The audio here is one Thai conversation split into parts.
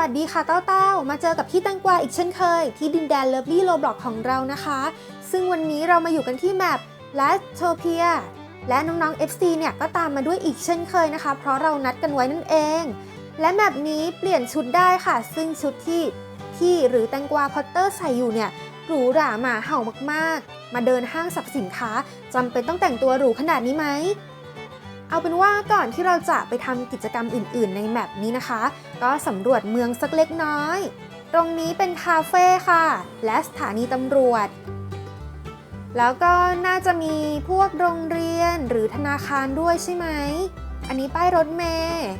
วัสดีค่ะเต้าเต้ามาเจอกับพี่แตังกวาอีกเช่นเคย ที่ดินแดนเลิฟลี่โลบล็อกของเรานะคะ ซึ่งวันนี้เรามาอยู่กันที่แมป l a s t o p i a และน้องๆ FC เนี่ยก็ตามมาด้วยอีกเช่นเคยนะคะ เพราะเรานัดกันไว้นั่นเอง และแมปนี้เปลี่ยนชุดได้ค่ะ ซึ่งชุดที่พี่หรือแตงกวาพอตเตอร์ใส่อยู่เนี่ยหรูหราหมาเห่ามากๆ มาเดินห้างสรรพสินค้าจำเป็นต้องแต่งตัวหรูขนาดนี้ไหม เอาเป็นว่าก่อนที่เราจะไปทำกิจกรรมอื่น ๆ ในแมปนี้นะคะ ก็สำรวจเมืองสักเล็กน้อย ตรงนี้เป็นคาเฟ่ค่ะ และสถานีตำรวจ แล้วก็น่าจะมีพวกโรงเรียนหรือธนาคารด้วยใช่ไหม อันนี้ป้ายรถเมล์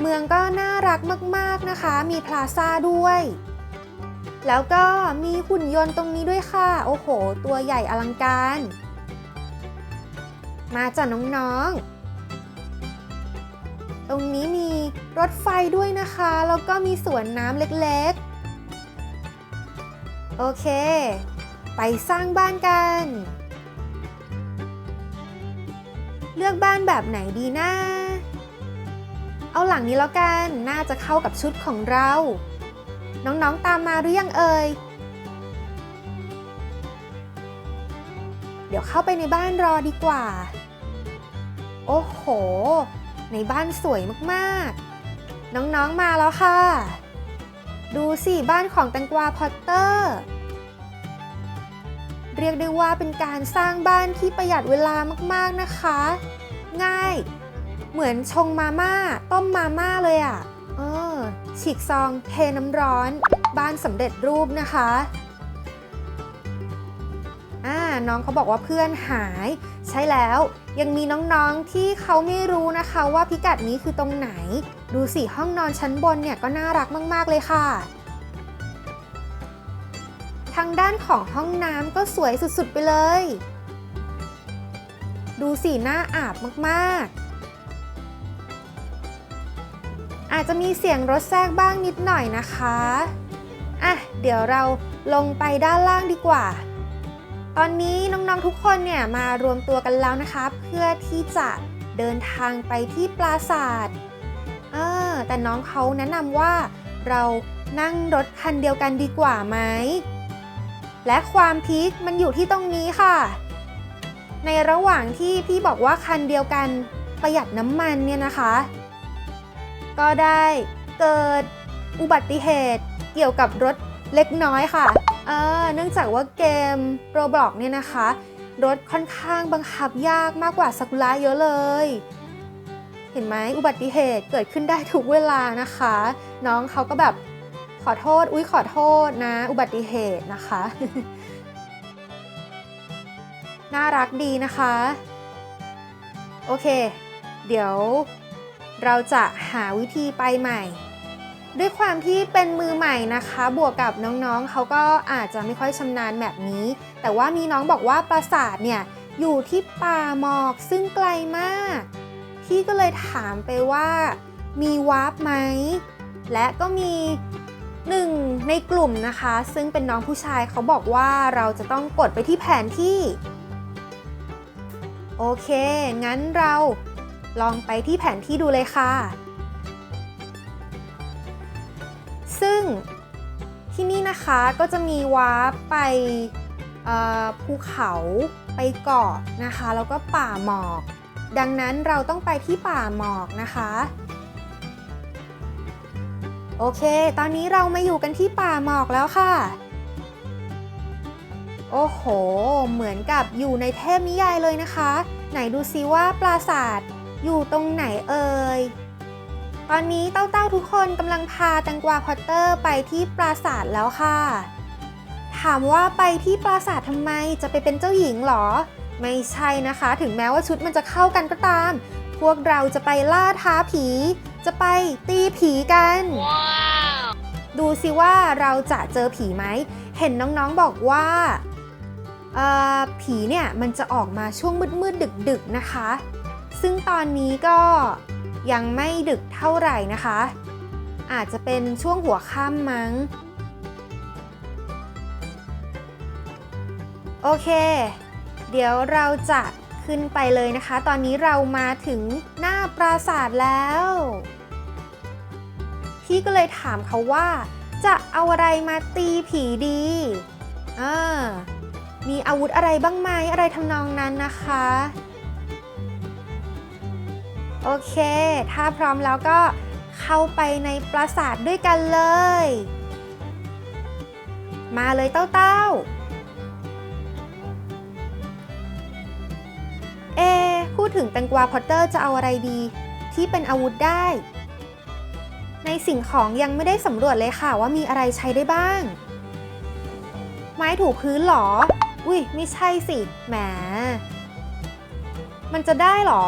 เมืองก็น่ารักมาก ๆ นะคะ มีพลาซ่าด้วย แล้วก็มีหุ่นยนต์ตรงนี้ด้วยค่ะ โอ้โห ตัวใหญ่อลังการ มาจากน้องๆ ตรงนี้มีรถไฟด้วยนะคะ แล้วก็มีสวนน้ำเล็กๆ โอเค ไปสร้างบ้านกัน เลือกบ้านแบบไหนดีนะ เอาหลังนี้แล้วกัน น่าจะเข้ากับชุดของเรา น้องๆ ตามมาหรือยังเอ่ยเดี๋ยวเข้าไปในบ้านรอดีกว่า โอ้โห ในบ้านสวยมากๆ น้องๆมาแล้วค่ะ ดูสิบ้านของแตงกวาพอตเตอร์ เรียกได้ว่าเป็นการสร้างบ้านที่ประหยัดเวลามากๆนะคะ ง่าย เหมือนชงมาม่า ต้มมาม่าเลยอะ่ะ เออฉีกซองเทน้ำร้อน บ้านสำเร็จรูปนะคะ น้องเขาบอกว่าเพื่อนหาย ใช่แล้ว ยังมีน้องๆที่เขาไม่รู้นะคะว่าพิกัดนี้คือตรงไหน ดูสิห้องนอนชั้นบนเนี่ยก็น่ารักมากๆเลยค่ะ ทางด้านของห้องน้ำก็สวยสุดๆไปเลย ดูสิหน้าอาบมากๆอาจจะมีเสียงรถแทรกบ้างนิดหน่อยนะคะ อะ เดี๋ยวเราลงไปด้านล่างดีกว่า ตอนนี้น้องๆทุกคนเนี่ยมารวมตัวกันแล้วนะคะ เพื่อที่จะเดินทางไปที่ปราสาทเออแต่น้องเขาแนะนำว่าเรานั่งรถคันเดียวกันดีกว่าไหม และความพีคมันอยู่ที่ตรงนี้ค่ะ ในระหว่างที่พี่บอกว่าคันเดียวกันประหยัดน้ำมันเนี่ยนะคะ ก็ได้เกิดอุบัติเหตุเกี่ยวกับรถเล็กน้อยค่ะ เนื่องจากว่าเกม Roblox เนี่ยนะคะ รถค่อนข้างบังคับยากมากกว่าซากุระเยอะเลย เห็นไหมอุบัติเหตุเกิดขึ้นได้ทุกเวลานะคะ น้องเขาก็แบบขอโทษ อุ๊ยขอโทษนะ อุบัติเหตุนะคะ น่ารักดีนะคะ โอเค เดี๋ยวเราจะหาวิธีไปใหม่ ด้วยความที่เป็นมือใหม่นะคะ บวกกับน้องๆ เขาก็อาจจะไม่ค่อยชำนาญแบบนี้ แต่ว่ามีน้องบอกว่าปราสาทเนี่ยอยู่ที่ป่าหมอกซึ่งไกลมาก พี่ก็เลยถามไปว่ามีวาร์ปไหม และก็มีหนึ่งในกลุ่มนะคะ ซึ่งเป็นน้องผู้ชายเขาบอกว่าเราจะต้องกดไปที่แผนที่ โอเค งั้นเราลองไปที่แผนที่ดูเลยค่ะ ซึ่งที่นี่นะคะก็จะมีวาร์ปไปภูเขาไปเกาะนะคะ แล้วก็ป่าหมอก ดังนั้นเราต้องไปที่ป่าหมอกนะคะ โอเค ตอนนี้เรามาอยู่กันที่ป่าหมอกแล้วค่ะ โอ้โห เหมือนกับอยู่ในเทพนิยายเลยนะคะ ไหนดูซิว่าปราสาทอยู่ตรงไหนเอ่ย ตอนนี้เต้าๆทุกคนกำลังพาแตงกวาพอตเตอร์ไปที่ปราสาทแล้วค่ะ ถามว่าไปที่ปราสาททำไมจะไปเป็นเจ้าหญิงเหรอ ไม่ใช่นะคะ ถึงแม้ว่าชุดมันจะเข้ากันก็ตาม พวกเราจะไปล่าท้าผี จะไปตีผีกันดูสิว่าเราจะเจอผีไหม เห็นน้องๆบอกว่าผีเนี่ยมันจะออกมาช่วงมืดๆดึกๆนะคะ ซึ่งตอนนี้ก็ ยังไม่ดึกเท่าไหร่นะคะ อาจจะเป็นช่วงหัวค่ำมั้ง โอเค เดี๋ยวเราจะขึ้นไปเลยนะคะ ตอนนี้เรามาถึงหน้าปราสาทแล้ว พี่ก็เลยถามเขาว่า จะเอาอะไรมาตีผีดีอ่ามีอาวุธอะไรบ้างไหมอะไรทำนองนั้นนะคะ โอเค ถ้าพร้อมแล้วก็เข้าไปในปราสาทด้วยกันเลย มาเลยเต้าเต้าเอ พูดถึงแตงกวาพอตเตอร์จะเอาอะไรดี ที่เป็นอาวุธได้ ในสิ่งของยังไม่ได้สำรวจเลยค่ะว่ามีอะไรใช้ได้บ้าง ไม้ถูพื้นหรอ อุ้ยไม่ใช่สิ แหม มันจะได้หรอ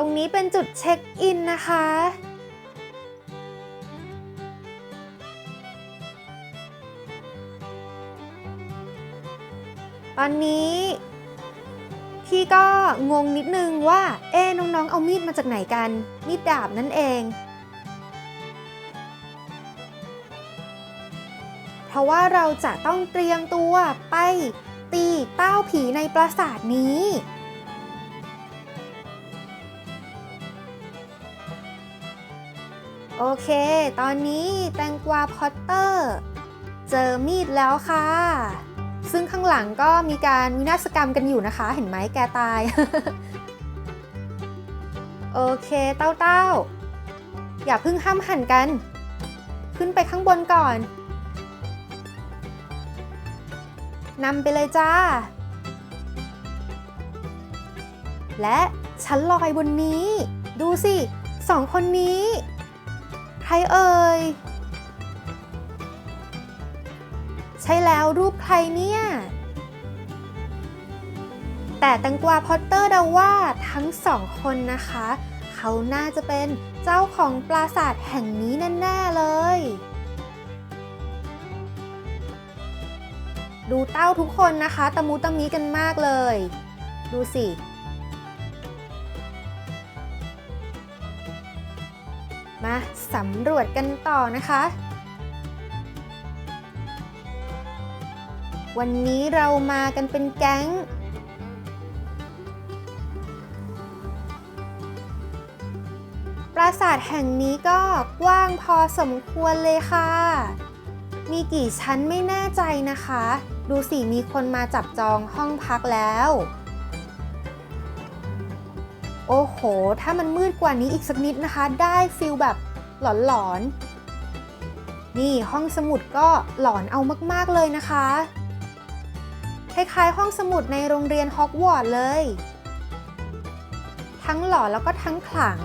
ตรงนี้เป็นจุดเช็คอินนะคะ ตอนนี้พี่ก็งงนิดนึงว่า เอ๊น้องๆ เอามีดมาจากไหนกัน มีดดาบนั่นเอง เพราะว่าเราจะต้องเตรียมตัวไปตีเต้าผีในปราสาทนี้ โอเค ตอนนี้แตงกวาพอตเตอร์ เจอมีดแล้วค่ะ ซึ่งข้างหลังก็มีการวินาศกรรมกันอยู่นะคะ เห็นไหมแกตาย โอเคเต้าเต้าอย่าเพิ่งห้ามหันกัน ขึ้นไปข้างบนก่อนนำไปเลยจ้า และฉันลอยบนนี้ ดูสิสองคนนี้ ใครเอ่ย ใช่แล้วรูปใครเนี่ย แต่แตังกวาพอตเตอร์เดาว่าทั้งสองคนนะคะ เขาน่าจะเป็นเจ้าของปราสาทแห่งนี้แน่ๆเลย ดูเต้าทุกคนนะคะ ตะมูตะมีกันมากเลย ดูสิ มาสำรวจกันต่อนะคะ วันนี้เรามากันเป็นแก๊ง ปราสาทแห่งนี้ก็กว้างพอสมควรเลยค่ะ มีกี่ชั้นไม่แน่ใจนะคะ ดูสิมีคนมาจับจองห้องพักแล้ว โอ้โห ถ้ามันมืดกว่านี้อีกสักนิดนะคะ ได้ฟิลแบบหลอนๆ นี่ห้องสมุดก็หลอนเอามากๆเลยนะคะ คล้ายๆห้องสมุดในโรงเรียนฮอกวอตส์เลย ทั้งหลอนแล้วก็ทั้งขลัง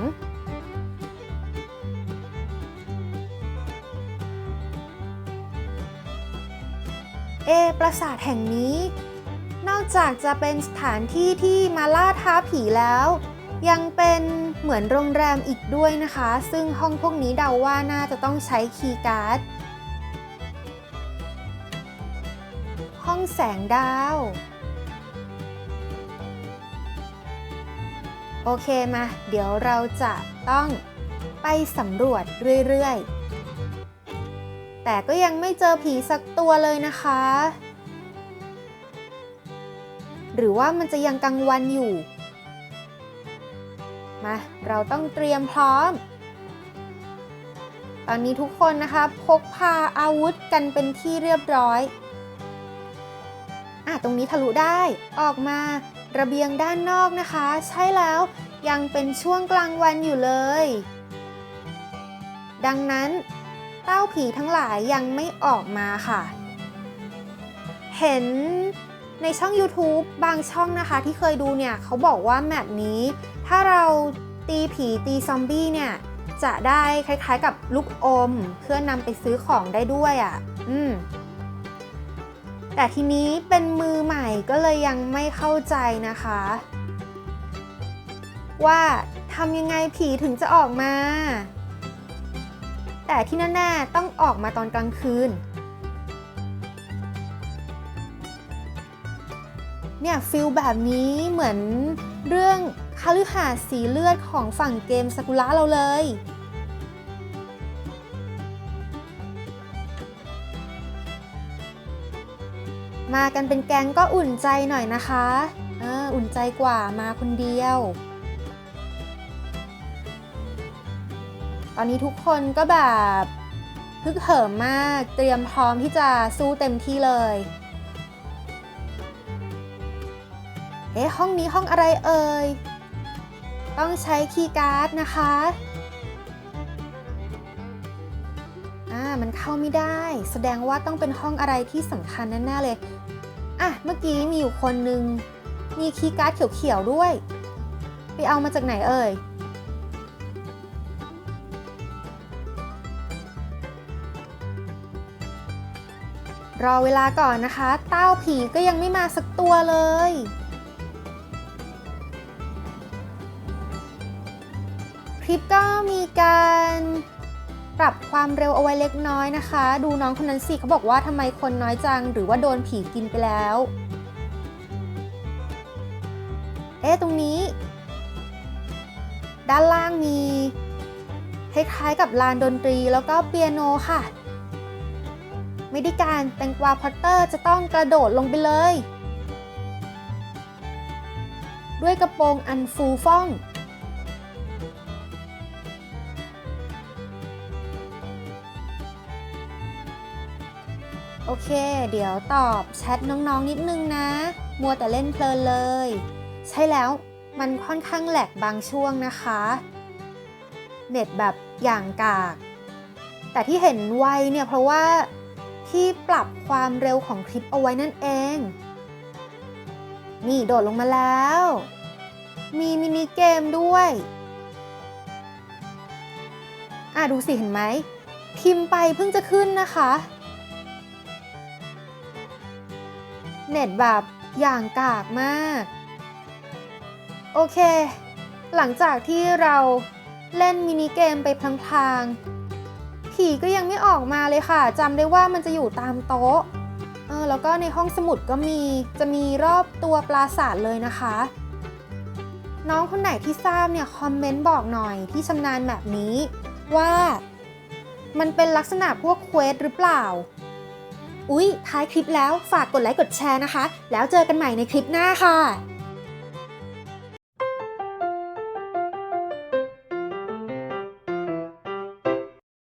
เอ ปราสาทแห่งนี้นอกจากจะเป็นสถานที่ที่มาล่าท้าผีแล้ว ยังเป็นเหมือนโรงแรมอีกด้วยนะคะ ซึ่งห้องพวกนี้เดาว่าน่าจะต้องใช้คีย์การ์ด ห้องแสงดาว โอเคมา เดี๋ยวเราจะต้องไปสำรวจเรื่อยๆ แต่ก็ยังไม่เจอผีสักตัวเลยนะคะ หรือว่ามันจะยังกลางวันอยู่ มา เราต้องเตรียมพร้อม ตอนนี้ทุกคนนะคะพกพาอาวุธกันเป็นที่เรียบร้อยอะตรงนี้ทะลุได้ ออกมาระเบียงด้านนอกนะคะ ใช่แล้วยังเป็นช่วงกลางวันอยู่เลย ดังนั้นเต้าผีทั้งหลายยังไม่ออกมาค่ะ เห็นในช่อง YouTube บางช่องนะคะที่เคยดูเนี่ย เขาบอกว่าแมปนี้ ถ้าเราตีผีตีซอมบี้เนี่ยจะได้คล้ายๆกับลูกอม เพื่อนำไปซื้อของได้ด้วยอะ่ะ อืม แต่ทีนี้เป็นมือใหม่ก็เลยยังไม่เข้าใจนะคะ ว่าทำยังไงผีถึงจะออกมา แต่ที่แน่ๆต้องออกมาตอนกลางคืน เนี่ยฟิลแบบนี้เหมือนเรื่อง คาลือหาสน์สีเลือดของฝั่งเกมสกุระเราเลย มากันเป็นแก๊งก็อุ่นใจหน่อยนะคะ เออ อุ่นใจกว่ามาคนเดียว ตอนนี้ทุกคนก็แบบฮึกเหิมมาก เตรียมพร้อมที่จะสู้เต็มที่เลยเอ๊ะห้องนี้ห้องอะไรเอ่ย ต้องใช้คีย์การ์ดนะคะอ่ามันเข้าไม่ได้ แสดงว่าต้องเป็นห้องอะไรที่สำคัญแน่ๆเลยอะเมื่อกี้มีอยู่คนนึง มีคีย์การ์ดเขียวๆด้วย ไปเอามาจากไหนเอ่ยรอเวลาก่อนนะคะ เต้าผีก็ยังไม่มาสักตัวเลย ลิปก็มีการปรับความเร็วเอาไว้เล็กน้อยนะคะ ดูน้องคนนั้นสิเขาบอกว่าทำไมคนน้อยจัง หรือว่าโดนผีกินไปแล้ว เอ๊ะตรงนี้ ด้านล่างมีคล้ายๆกับลานดนตรีแล้วก็เปียโนค่ะ ไม่ได้การแตงกวาพอตเตอร์จะต้องกระโดดลงไปเลย ด้วยกระโปรงอันฟูฟ่อง เค เดี๋ยวตอบแชทน้องๆนิดนึงนะ มัวแต่เล่นเพลินเลย ใช่แล้วมันค่อนข้างแหลกบางช่วงนะคะ เน็ตแบบอย่างกาก แต่ที่เห็นไวเนี่ยเพราะว่าที่ปรับความเร็วของคลิปเอาไว้นั่นเอง นี่โดดลงมาแล้ว มีมินิเกมด้วยอะดูสิเห็นไหมพิมพ์ไปเพิ่งจะขึ้นนะคะ เน็ตแบบอย่างกากมาก โอเค หลังจากที่เราเล่นมินิเกมไปพลางๆ ผีก็ยังไม่ออกมาเลยค่ะจำได้ว่ามันจะอยู่ตามโต๊ะเออแล้วก็ในห้องสมุดก็มีจะมีรอบตัวปราสาทเลยนะคะ น้องคนไหนที่ทราบเนี่ยคอมเมนต์บอกหน่อยที่ชำนาญแบบนี้ว่ามันเป็นลักษณะพวกเควสหรือเปล่า อุ๊ย ท้ายคลิปแล้วฝากกดไลค์กดแชร์นะคะ แล้วเจอกันใหม่ในคลิปหน้าค่ะ